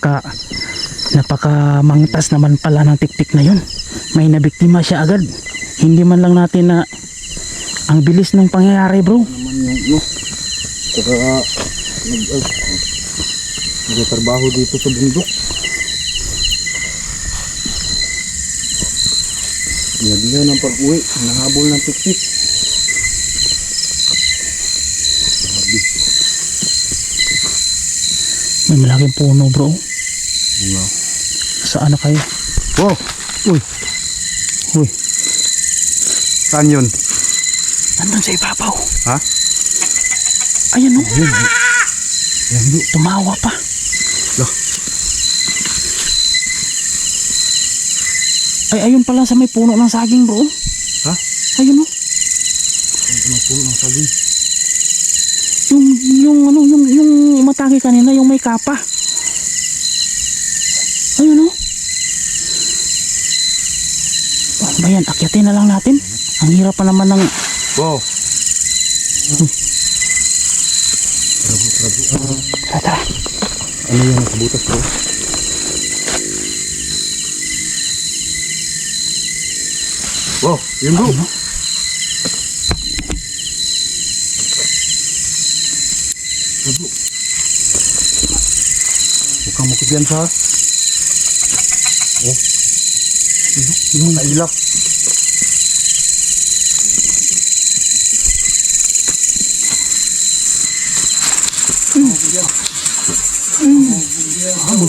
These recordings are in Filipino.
napaka napaka mangtas naman pala ng tiktik na yun. May nabiktima siya agad. Hindi man lang natin na ang bilis ng pangyayari bro. naman yung no. Saka nag uh, nagtatrabaho dito sa bundok. Nagdiyan ng pag-uwi, nahabol ng tiktik. May malaking puno bro. Saan na kayo? Wow! Uy! Uy, Saan yun? nandun sa ibabaw. Ha? Ayan o, Ayun. Yan bro. tumawa pa. Lah. Ay, ayun pala sa may puno ng saging bro. Ha? Ayun o. Ang puno ng saging. Yung, yung, ano, yung, yung matagi kanina, yung may kapa. Ayun o. Ano ba yan? Akyatin na lang natin. Ang hirap pa naman ng... Wow! Trabo, trabo. Tara, tara. Ano yan? Sa butas bro? Wow! Yun bro! Ano? Trabo. Mukhang mukit yan sa... Oh. Ano? Yung nailap.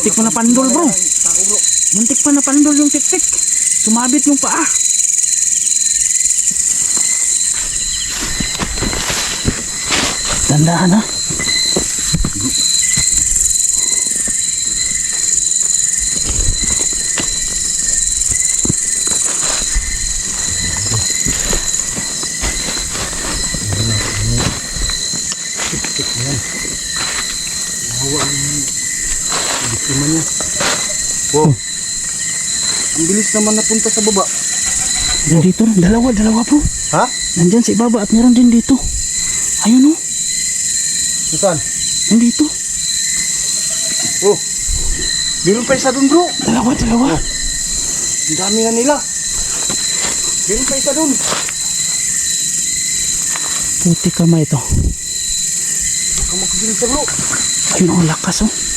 Muntik pa na pandol bro. Muntik pa na pandol yung tiktik. Sumabit yung paa. Tandaan ha. Biktima niya. Wow. Ang bilis naman napunta sa baba. Nandito rin. Dalawa, dalawa bro. Ha? Nandyan sa ibaba at meron din dito. Ayun o. Saan? Nandito. Oh. Meron pa isa dun bro. Dalawa, dalawa. Ang dami na nila. Meron pa isa dun. Puti kamay ito. Baka magkagiling sa bro. Ayun ang lakas oh.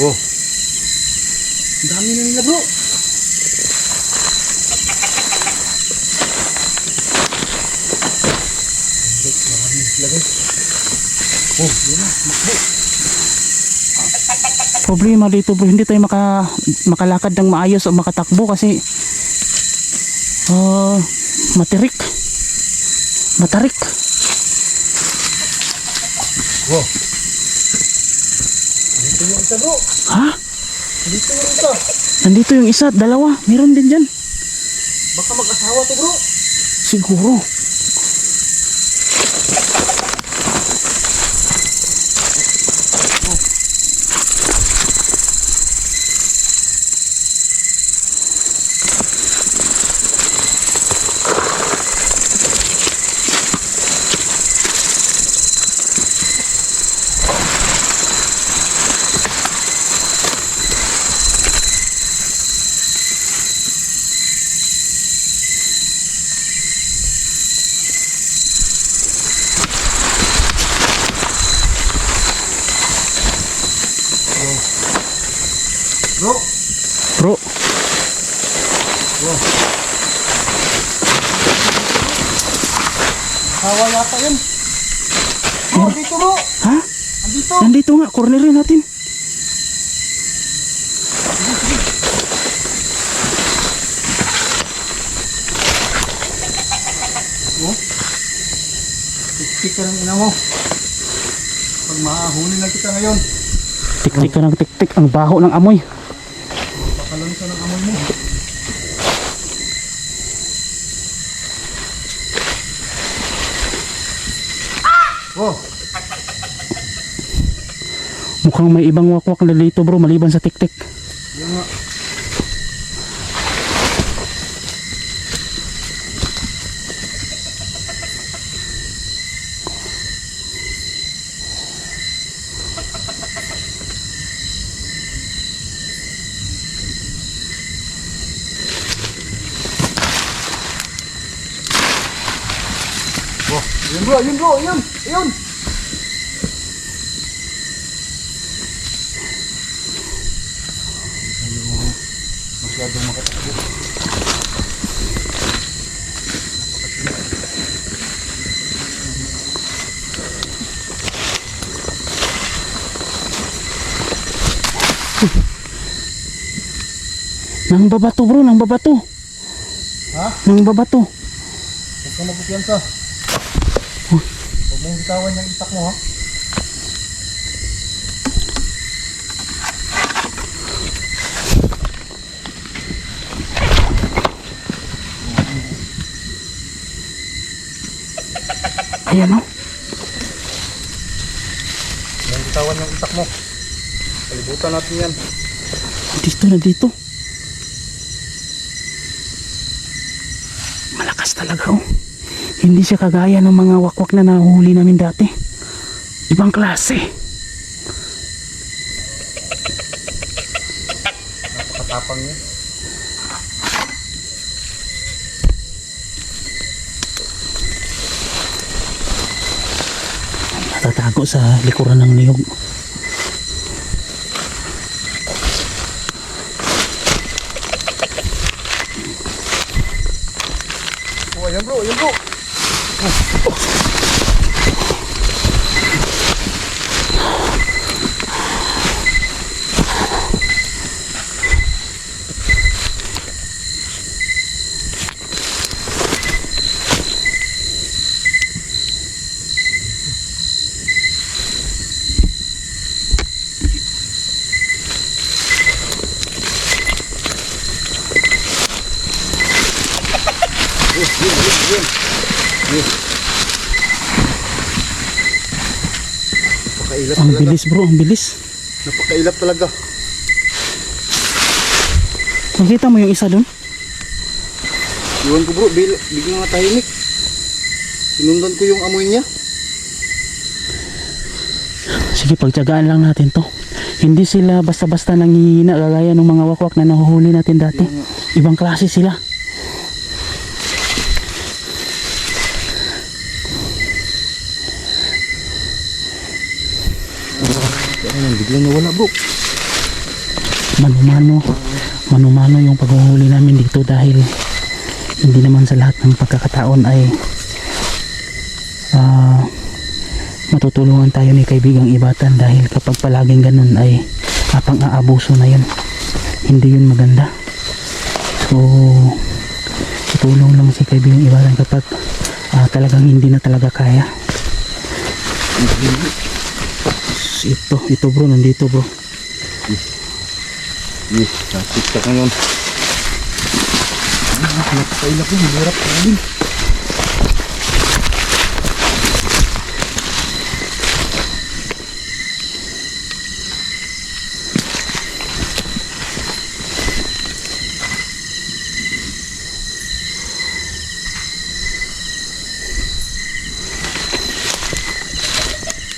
Oh. Ang dami na nila bro. Marami sila guys. Oh, yun na. Makbo. Problema dito bro, hindi tayo maka, makalakad ng maayos o makatakbo kasi ah matirik. Matarik. Wow. Dito yung isa bro. Ha? Dito yung isa. Nandito yung isa, dalawa. Meron din dyan. Baka mag-asawa to bro. Siguro. Bro. Bro, Asawa yata yun. Bro, dito bro. ha? Andito. Nandito nga, cornerin natin. Tiktik ka ng ina mo. Pag mahahuli na kita ngayon, Tiktik ka ng tiktik, ang baho ng amoy. Mukhang may ibang wakwak na dito bro maliban sa tiktik. Yeah. Yun bro, yun bro, yun, yun. Nang babato bro, nang babato. Ha? Nang babato. Huwag kang magkupiyansa. Huwag mong bitawan yung itak mo ha. Ayan oh. Huwag bitawan yung itak mo. Kalibutan natin yan. Dito na dito. Malakas talaga oh. Hindi siya kagaya ng mga wakwak na nahuli namin dati. Ibang klase. Napakatapang niya. Natatago sa likuran ng niyog. Oh, ayun bro, ayun bro. Napakailap Ang bilis bro, ang bilis. Napakailap talaga. Nakita mo yung isa doon? Iwan ko bro, bil biglang natahimik. Sinundan ko yung amoy niya. Sige, pagtyagaan lang natin to. Hindi sila basta-basta nangihina gagaya ng mga wakwak na nahuhuli natin dati. Ibang klase sila. Ayun, biglang nawala bro. Mano-mano, mano-mano yung paghuhuli namin dito dahil hindi naman sa lahat ng pagkakataon ay ah, matutulungan tayo ni kaibigang ibatan dahil kapag palaging ganun ay kapang aabuso na yun. Hindi yun maganda. So, tutulong lang si kaibigang ibatan kapag ah, talagang hindi na talaga kaya. Ito, ito bro, nandito bro. Yes, nasikta ko yun. Ah, napakailap yun, hirap kain.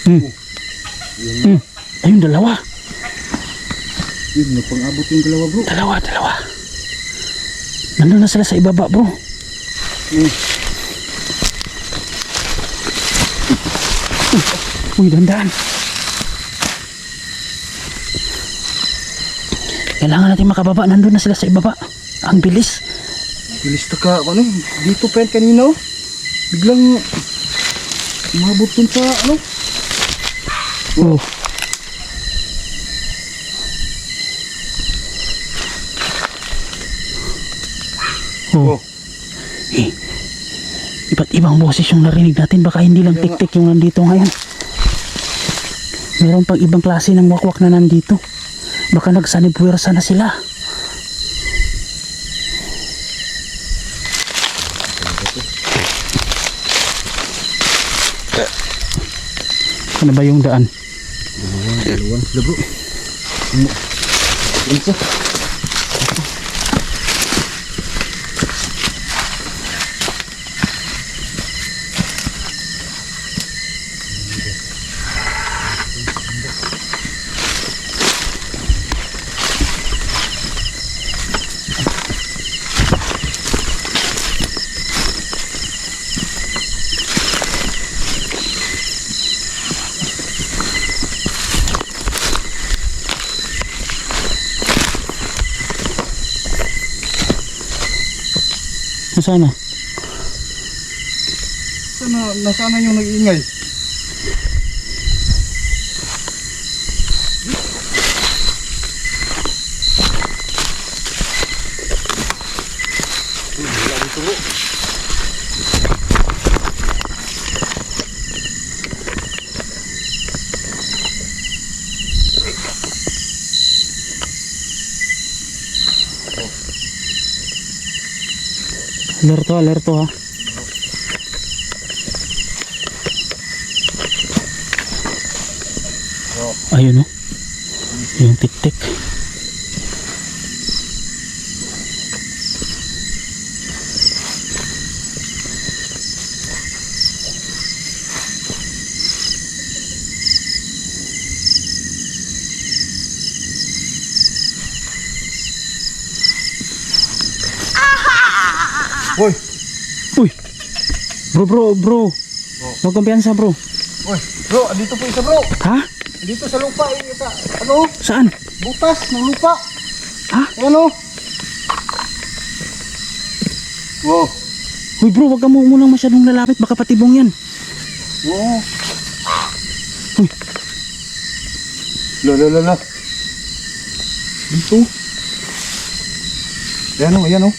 Hmm. Hmm. Ayun, dalawa. Yun, napang-abot yung dalawa bro. Dalawa, dalawa. Nandun na sila sa ibaba, bro. Hmm. Uy, dandan. Kailangan natin makababa. Nandun na sila sa ibaba. Ang bilis. Bilis na ka, ano, dito pa yan kanina oh. Biglang, umabot dun sa, ano, Oh. Oh. Oh. Eh, iba't ibang boses yung narinig natin. Baka hindi lang tik-tik yung nandito ngayon. Meron pang ibang klase ng wakwak na nandito. Baka nagsanibwersa na sila. Ano ba yung daan? Dalawa, dalawa bro. Ano? Ano sa? Sana. Sana, nasaan na yung nag-iingay? Alerto, alerto ha. Ayun oh. Yung tik-tik. Hoy! Uy! Bro, bro, bro. Huwag kumpiyansa bro. Hoy! Bro, andito po isa bro! Ha? Andito sa lupa, eh, ita. Ano? Saan? Butas ng lupa! Ha? Ano? Wow! Uy bro, wag ka mo munang masyadong lalapit. Baka patibong yan. Wow! Uy. La la la la. Dito. Ayan o, ayan o.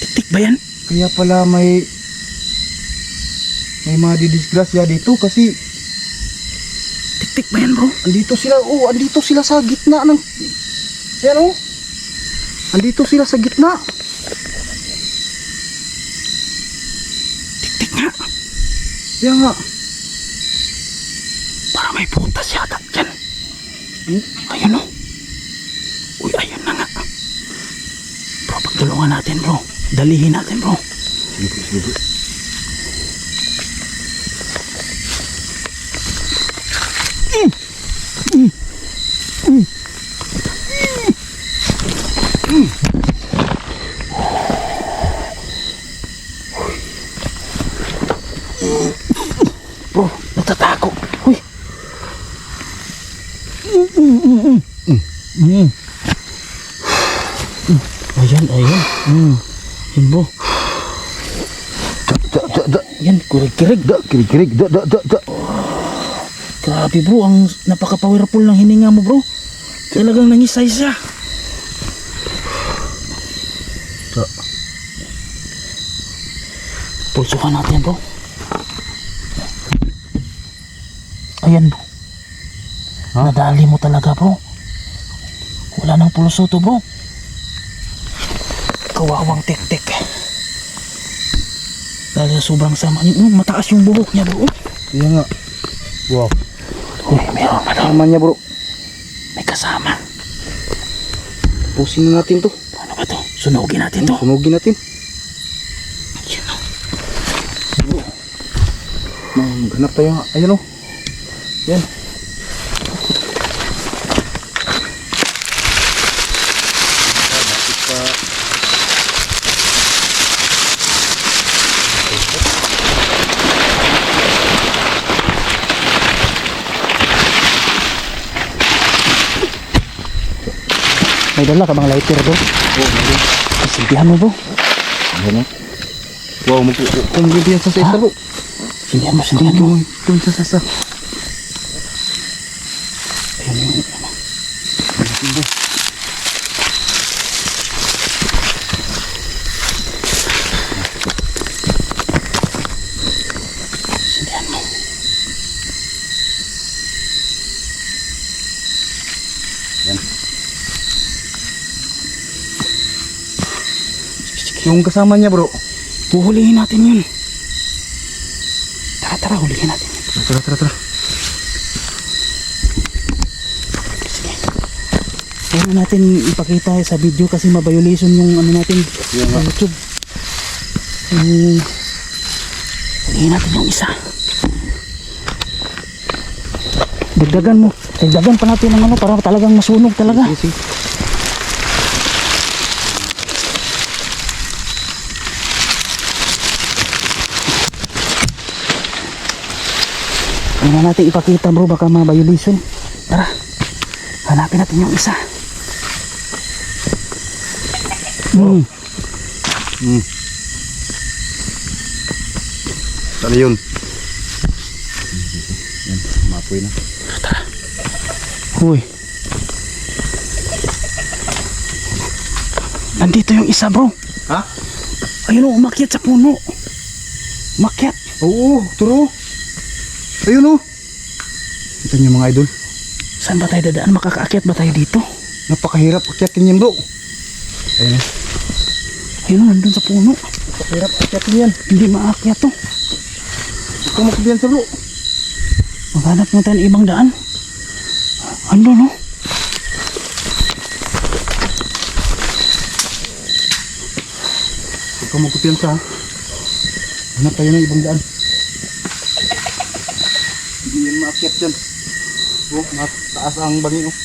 Tik-tik ba yan? Kaya pala may may mga didisgrasya dito kasi Tik-tik ba yan bro? andito sila, oh, andito sila sa gitna ng Ayan oh. Andito sila sa gitna. Tik-tik nga. Kaya nga. Para may butas yata dyan. Hmm? Ayun oh. Uy, ayun na nga. Bro, pagtulungan natin bro. Dalihin natin bro. Sige bro, sige bro. Bro, natatakot. Uy. Mm, mm, mm, mm. Mm. Mm. Ayan, ayan. Mm. Yan bro. Da, da, da, da. Yan, kurig-kirig. Da, kirig-kirig. Da, da, da, da. Grabe bro, ang napaka-powerful ng hininga mo bro. Talagang nangisay siya. Da. Pulsukan natin bro. Ayan bro. Ha? Nadali mo talaga bro. Wala nang pulso to bro. Kawawang tek-tek. Dahil sa sobrang sama niya. Mm, mataas yung buhok niya bro. Kaya nga. Wow. Uy, meron ano. Tama niya bro. May kasama. Pusin na natin to. Ano ba to? Sunugin natin to. Sunugin natin. Yan o. Maghanap tayo. nga. Ayan o. Yan. May dala ka bang lighter bro? Oh, meron. Silbihan mo bro. Ayan o. Wow, mag kumuli yan sa sa isa bro. Silbihan mo, silbihan mo. Doon, doon sa sasa. Ayun yung ano. Silbihan mo. Yan. Yung kasama niya bro. Huhulihin natin yun. Tara, tara, hulihin natin. Tara, tara, tara. Sige. Na natin ipakita sa video kasi ma-violation yung ano natin Yan sa. YouTube. Um, hulihin natin yung isa. Dagdagan mo. Dagdagan pa natin ng ano para talagang masunog talaga. Sige, sige. Huwag na natin ipakita bro baka ma-violation. Tara. Hanapin natin yung isa. Mm. Hmm. Saan na yun? Yan, mapoy na. Uy. Nandito yung isa bro. Ha? Ayun o, umakyat sa puno. Umakyat. Oo, turo. Ayun oh. Kita niyo mga idol. Saan ba tayo dadaan? Makakaakyat ba tayo dito? Napakahirap akyatin yan bro. Ayun oh. Ayun o, nandun sa puno. Napakahirap akyatin yan. Hindi maakyat to. Ikaw magkabiyan sa bro. Maghanap mo tayo ng ibang daan. Ano no? Ikaw magkabiyan sa. Hanap tayo ng ibang daan. Maakyat yan. Oh, mataas ang bangin oh.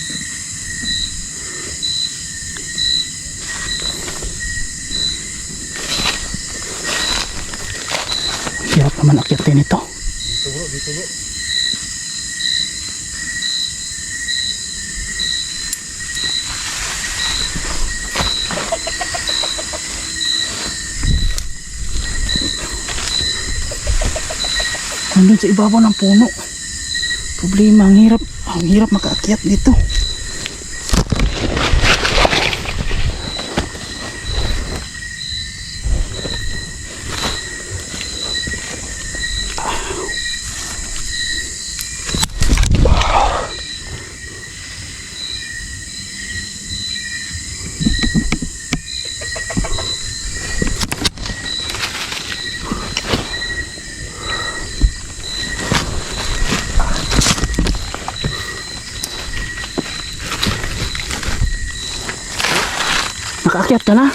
Hirap naman akyatin ito. Dito bro, dito bro. Nandun sa ibabaw ng puno. Problema, ang hirap, ang hirap makaakyat dito. Nakaakyat ka na?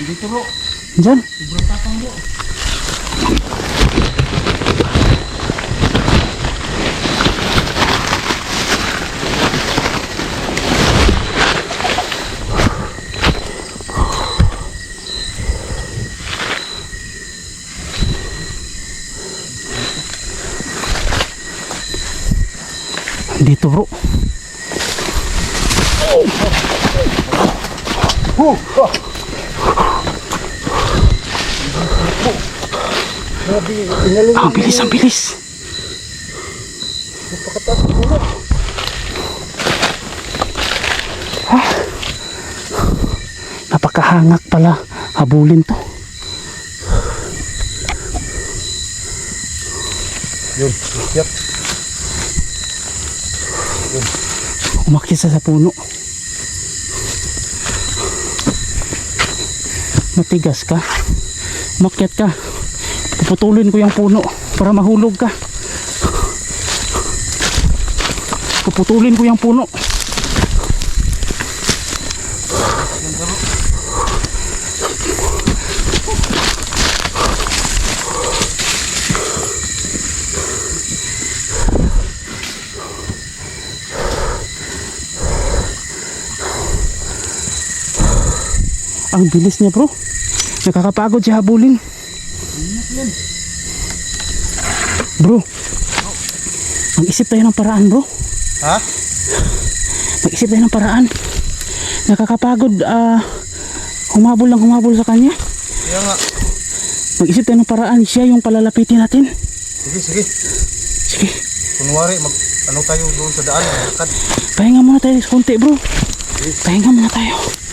Dito bro. Diyan. Dito bro. Oh, oh. Grabe, inalung Ang bilis, ang bilis. napakataas ang puno. Napakahangak pala. Habulin to. Yun, yep. Umakyat siya sa puno. Matigas ka. Umakyat ka. Puputulin ko yung puno para mahulog ka. Puputulin ko yung puno. Ang bilis niya bro. Nakakapagod siya habulin. Bro. Mag-isip tayo ng paraan bro. Ha? Mag-isip tayo ng paraan. Nakakapagod ah humabol lang humabol sa kanya. Kaya nga. Mag-isip tayo ng paraan. Siya yung palalapitin natin. Sige, sige. Sige. Kunwari, mag, ano tayo doon sa daan. Pahinga muna tayo konti bro. Pahinga muna tayo.